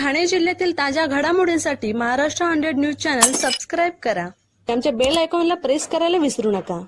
ठाणे जिल्ह्यातील ताज्या घडामोडींसाठी Maharashtra hundred news channel subscribe करा. आमच्या बेल आयकॉनला प्रेस करायला विसरू नका.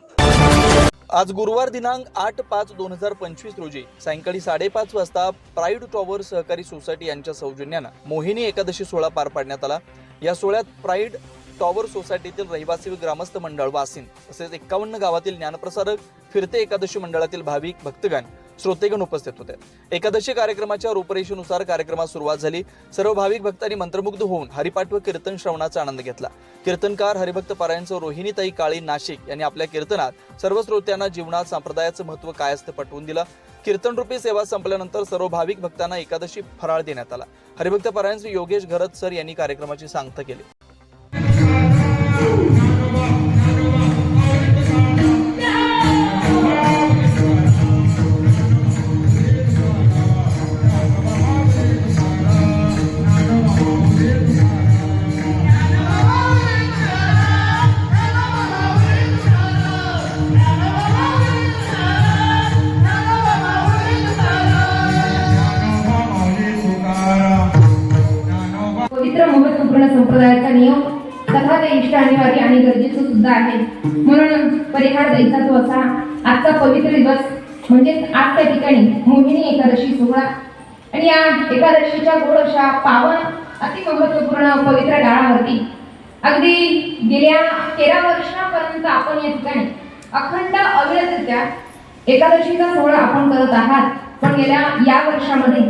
आज गुरुवार दिनांक आठ पाच दोन हजार पंचवीस रोजी सायंकाळी साडेपाच वाजता प्राईड टॉवर सहकारी सोसायटी यांच्या सौजन्यानं मोहिनी एकादशी सोहळा पार पाडण्यात आला. या सोहळ्यात प्राईड टॉवर सोसायटीतील रहिवासी व ग्रामस्थ मंडळ वासिन तसेच एक्कावन्न गावातील ज्ञानप्रसारक फिरते एकादशी मंडळातील भाविक भक्तगण श्रोतेगण उपस्थित होते. एकादशी कार्यक्रमाच्या रूपरेषेनुसार कार्यक्रमास सुरुवात झाली. सर्व भाविक भक्तांनी मंत्रमुग्ध होऊन हरिपाठ व कीर्तन श्रवणाचा आनंद घेतला. कीर्तनकार हरिभक्त परायणचं रोहिणीताई काळी नाशिक यांनी आपल्या कीर्तनात सर्व श्रोत्यांना जीवनात संप्रदायाचं महत्त्व काय असतं पटवून दिलं. कीर्तनरूपी सेवा संपल्यानंतर सर्व भाविक भक्तांना एकादशी फराळ देण्यात आला. हरिभक्त पारायण योगेश घरत सर यांनी कार्यक्रमाची सांगता केली. संपूर्ण संप्रदायाचा नियम तथा ते इष्ट अनिवार्य आणि गरजेचं सुद्धा आहे. म्हणून परिहार द्यायचा तो असा आजचा पवित्र दिवस म्हणजेच आज त्या ठिकाणी मोहिनी एकादशी सोहळा. आणि या एकादशीच्या गोड अशा पावन अति महत्त्वपूर्ण पवित्र डाळावरती अगदी गेल्या तेरा वर्षापर्यंत आपण या ठिकाणी अखंड अविरतरित्या एकादशीचा सोहळा आपण करत आहात. पण गेल्या या वर्षामध्ये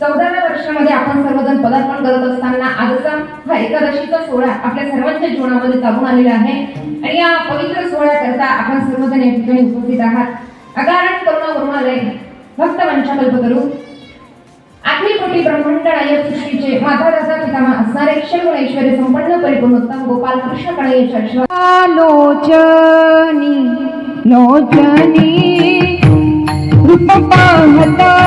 चौदाव्या वर्षामध्ये आपण सर्वजण पदार्पण करत असताना आजचा हा एकादशीचा सोहळा आपल्या सर्वांच्या जीवनामध्ये चालून आलेला आहे. आणि या पवित्र सोहळ्याकरता आपण सर्वजण या ठिकाणी उपस्थित आहात. अगारण करुणा करुणालय भक्त वंशाकल्प करू. आखिल कोटी ब्रह्मांड सृष्टीचे माता दादा पितामा असणारे क्षण ऐश्वर्य संपन्न परिपूर्णोत्तम गोपाल कृष्ण कणयेच्या लोचनी लोचनी रूप पाहता